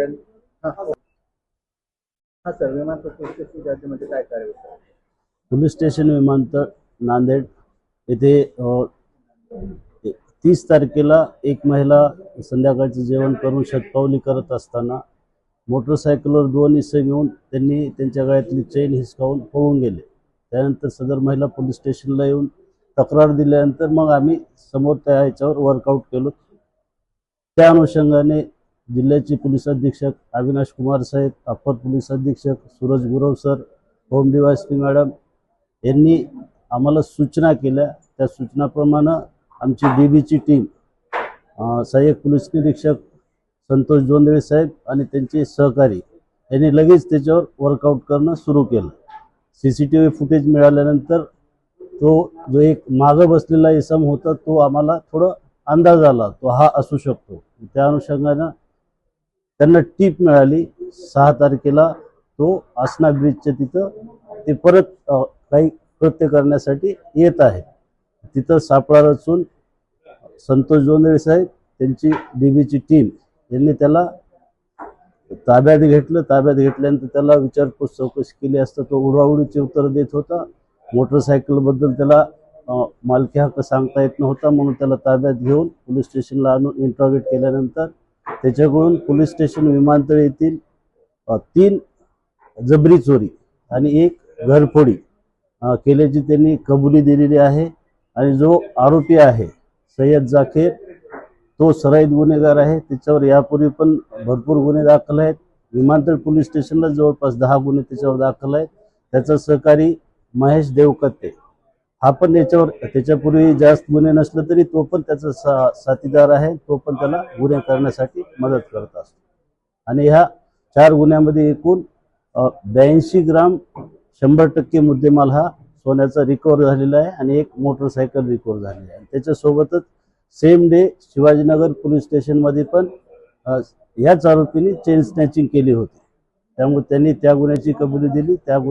हो. हा सर विमानतळ पोलीस राज्यामध्ये काय कार्यवाही पोलीस स्टेशन विमानतळ नांदेड. येथे तीस तारखेला एक महिला संध्याकाळचं जेवण करून शतपावली करत असताना मोटरसायकलवर दोन इसम येऊन त्यांनी त्यांच्या गळ्यातली चेन हिसकावून पळून गेले. त्यानंतर सदर महिला पोलीस स्टेशनला येऊन तक्रार दिल्यानंतर मग आम्ही समोर त्या ह्याच्यावर वर्कआउट केलो. त्या अनुषंगाने जिल्ह्याचे पोलीस अधीक्षक अविनाश कुमार साहेब अप्पर पोलीस अधीक्षक Suraj Gurav sir home DYSP madam यांनी आम्हाला सूचना केल्या. त्या सूचनाप्रमाणे आमची डी बीची टीम सहाय्यक पोलीस निरीक्षक संतोष जोंदळे साहेब आणि त्यांचे सहकारी यांनी लगेच त्याच्यावर वर्कआउट करणं सुरू केलं. C C T V footage मिळाल्यानंतर तो जो एक मागं बसलेला इसम होता तो आम्हाला थोडं अंदाज आला. तो हा असू शकतो. त्या अनुषंगानं त्यांना टीप मिळाली. सहा तारखेला तो आसना ब्रिजच्या तिथं ते परत काही कृत्य करण्यासाठी येत आहे तिथं सापळा रचून संतोष जोंधळे साहेब त्यांची डीबीची टीम यांनी त्याला ताब्यात घेतलं. ताब्यात घेतल्यानंतर त्याला विचारपूस चौकशी केली असता तो उडाउडीची उत्तर देत होता. मोटरसायकलबद्दल त्याला मालकी हक्क सांगता येत नव्हता म्हणून त्याला ताब्यात घेऊन पोलीस स्टेशनला आणून इंट्रॉगेट केल्यानंतर त्याच्याकडून पोलीस स्टेशन विमानतळ येथील तीन जबरी चोरी आणि एक घरफोडी केल्याची त्यांनी कबुली दिलेली आहे. आणि जो आरोपी आहे सय्यद जाखेर तो सराईत गुन्हेगार आहे. त्याच्यावर यापूर्वी पण भरपूर गुन्हे दाखल आहेत. विमानतळ पोलीस स्टेशनला जवळपास दहा गुन्हे त्याच्यावर दाखल आहेत. त्याचा सहकारी महेश देवकत्ते. हा पण याच्यावर त्याच्यापूर्वी जास्त गुन्हे नसलं तरी तो पण त्याचा सा साथीदार आहे. तो पण त्याला गुन्हे करण्यासाठी मदत करत असतो. आणि ह्या चार गुन्ह्यामध्ये एकूण ब्याऐंशी ग्राम शंभर टक्के मुद्देमाल हा सोन्याचा रिकवर झालेला आहे आणि एक मोटरसायकल रिकवर झालेली आहे. त्याच्यासोबतच सेम डे शिवाजीनगर पोलीस स्टेशनमध्ये पण याच आरोपीने चेन स्नॅचिंग केली होती. त्यामुळे त्यांनी त्या गुन्ह्याची कबुली दिली. त्या गुन्ह्या